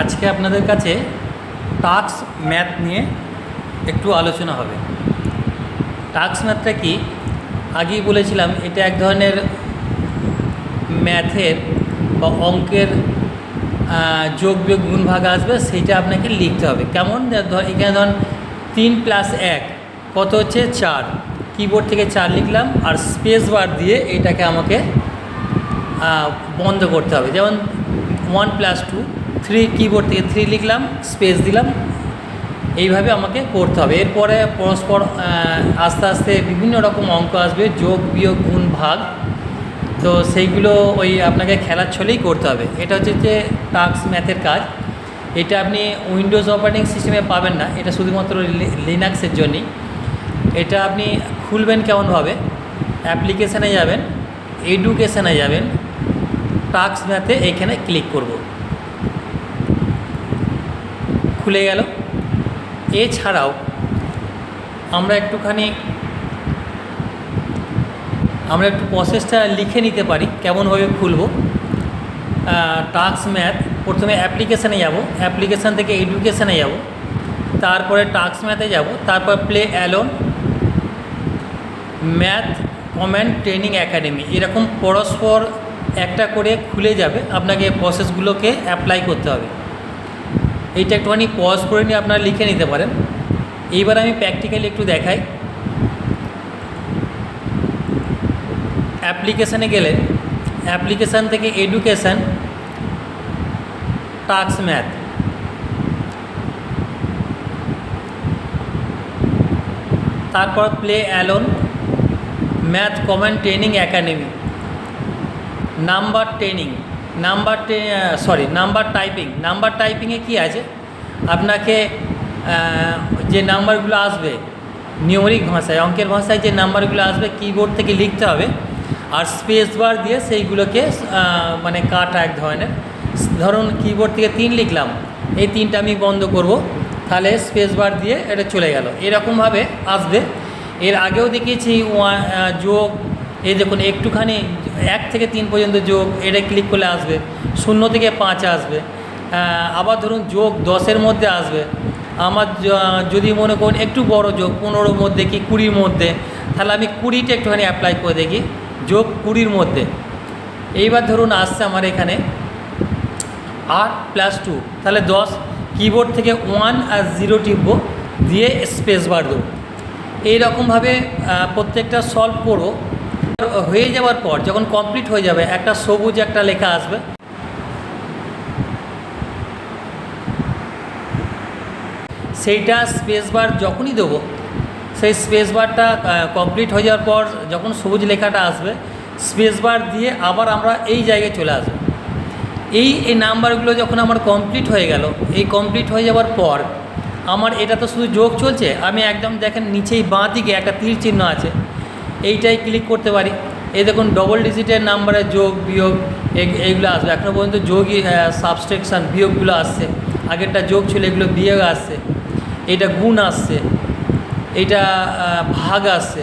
আজকে আপনাদের কাছে টাক্স ম্যাথ নিয়ে একটু আলোচনা হবে। টাক্স ম্যাথটা কি? আগেই বলেছিলাম, এটা এক ধরনের ম্যাথের বা অঙ্কের যোগ বিয়োগ গুণ ভাগ আসবে, সেইটা আপনাকে লিখতে হবে। কেমন? এখানে ধরুন তিন প্লাস এক, কত হচ্ছে? চার। কিবোর্ড থেকে চার লিখলাম, আর স্পেস বার দিয়ে এটাকে আমাকে বন্ধ করতে হবে। যেমন one plus two three keyboard থেকে থ্রি লিখলাম স্পেস দিলাম। এইভাবে আমাকে করতে হবে। এরপরে পরস্পর আস্তে আস্তে বিভিন্ন রকম অঙ্ক আসবে, যোগ, বিয়োগ, গুণ, ভাগ। তো সেইগুলো ওই আপনাকে খেলার ছলেই করতে হবে। এটা হচ্ছে যে টাক্স ম্যাথের কাজ। এটা আপনি উইন্ডোজ অপারেটিং সিস্টেমে পাবেন না। এটা শুধুমাত্র লিনাক্সের জন্যই। এটা আপনি খুলবেন কেমনভাবে? অ্যাপ্লিকেশানে যাবেন, এডুকেশানে যাবেন। টাক্স ম্যাথে এইখানে ক্লিক করব। খুলে গেল। এছাড়াও আমরা একটুখানি আমরা একটু প্রসেসটা লিখে নিতে পারি, কেমনভাবে খুলব। টাক্স ম্যাথ প্রথমে অ্যাপ্লিকেশানে যাব অ্যাপ্লিকেশান থেকে এডুকেশানে যাব, তারপরে টাক্স ম্যাথে যাব, তারপর play alone math comment training academy এরকম পরস্পর একটা করে খুলে যাবে, আপনাকে প্রসেসগুলোকে অ্যাপ্লাই করতে হবে। এইটা একটুখানি পজ করে নিয়ে আপনারা লিখে নিতে পারেন। এইবার আমি প্র্যাকটিক্যালি একটু দেখাই। অ্যাপ্লিকেশানে গেলে অ্যাপ্লিকেশান থেকে এডুকেশান টাক্স ম্যাথ তারপর play alone math comment training academy number training number sorry number typing number টাইপিংয়ে কি আছে? আপনাকে যে নাম্বারগুলো আসবে, নিউমেরিক ভাষায়, অঙ্কের ভাষায় যে নাম্বারগুলো আসবে কিবোর্ড থেকে লিখতে হবে, আর স্পেস বার দিয়ে সেইগুলোকে মানে কাটা এক ধরনের। ধরুন কিবোর্ড থেকে তিন লিখলাম, এই তিনটা আমি বন্ধ করব, তাহলে স্পেস বার দিয়ে এটা চলে গেল। এরকমভাবে আসবে। এর আগেও দেখিয়েছি যোগ এই দেখুন, একটুখানি, এক থেকে তিন পর্যন্ত যোগ এটা ক্লিক করলে আসবে। শূন্য থেকে পাঁচ আসবে। আবার ধরুন, যোগ দশের মধ্যে আসবে। আমার যদি মনে করুন, একটু বড় যোগ, পনেরোর মধ্যে কি কুড়ির মধ্যে, তাহলে আমি কুড়িটা একটুখানি অ্যাপ্লাই করে দেখি, যোগ কুড়ির মধ্যে। এইবার ধরুন, আসছে আমার এখানে আট প্লাস টু তাহলে দশ কিবোর্ড থেকে ওয়ান আর জিরো টিপবো, দিয়ে স্পেস বার দেবো। এইরকমভাবে প্রত্যেকটা সলভ করব হয়ে যাওয়ার পর যখন কমপ্লিট হয়ে যাবে, একটা সবুজ একটা লেখা আসবে। সেইটা স্পেস বার যখনই দেবো, সেই স্পেস বারটা কমপ্লিট হয়ে যাওয়ার পর যখন সবুজ লেখাটা আসবে স্পেস বার দিয়ে আবার আমরা এই জায়গায় চলে আসব। এই এই নাম্বারগুলো যখন আমার কমপ্লিট হয়ে গেল, এই কমপ্লিট হয়ে যাওয়ার পর আমার এটা তো শুধু যোগ চলছে, আমি একদম দেখেন নিচেই বাঁ দিকে একটা তীর চিহ্ন আছে এইটাই ক্লিক করতে পারি। এই দেখুন ডবল ডিজিটের নাম্বারে যোগ, বিয়োগ এই- এইগুলো আসবে। এখনও পর্যন্ত যোগই সাবস্ট্রেকশান বিয়োগগুলো আসছে। আগেরটা যোগ ছিল, এগুলো বিয়োগ আসছে। এটা গুণ আসছে। এটা ভাগ আসছে।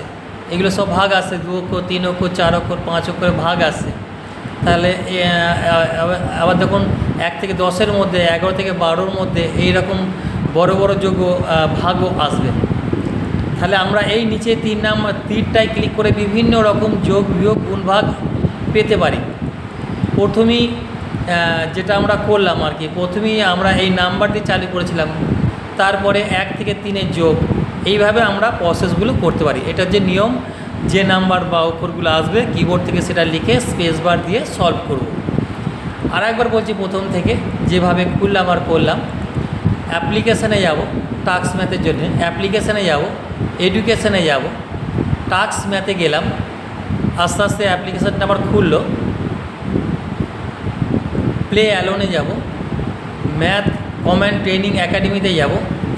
এগুলো সব ভাগ আসছে। দু অক্ষর তিন অক্ষর চার অক্ষর পাঁচ অক্ষরে ভাগ আসছে। তাহলে আবার- দেখুন, এক থেকে দশের মধ্যে, এগারো থেকে বারোর মধ্যে এই রকম বড় বড় যোগ্য ভাগও আসবে। তাহলে আমরা এই নিচে তিন নাম্বার তীরটায় ক্লিক করে বিভিন্ন রকম যোগ, বিয়োগ গুণ ভাগ পেতে পারি। প্রথমেই যেটা আমরা করলাম আর কি, প্রথমেই আমরা এই নাম্বারটি চালু করেছিলাম, তারপরে এক থেকে তিনের যোগ, এইভাবে আমরা প্রসেসগুলো করতে পারি। এটা যে নিয়ম, যে নাম্বার বা অক্ষরগুলো আসবে কিবোর্ড থেকে সেটা লিখে স্পেস বার দিয়ে সলভ করব। আর একবার বলছি প্রথম থেকে, যেভাবে খুললাম আর করলাম অ্যাপ্লিকেশানে যাব টাক্স ম্যাথের জন্য অ্যাপ্লিকেশানে যাব এডুকেশানে যাব টাক্স ম্যাথে গেলাম, আস্তে আস্তে অ্যাপ্লিকেশানটা আমার খুললো প্লে অ্যালোনে যাব ম্যাথ কমেন্ট ট্রেনিং একাডেমিতে যাব,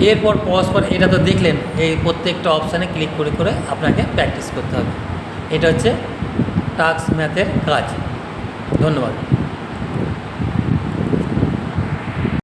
এরপর পরস্পর এটা তো দেখলেন, এই প্রত্যেকটা অপশানে ক্লিক করে করে আপনাকে প্র্যাকটিস করতে হবে। এটা হচ্ছে টাক্স ম্যাথের কাজ। ধন্যবাদ।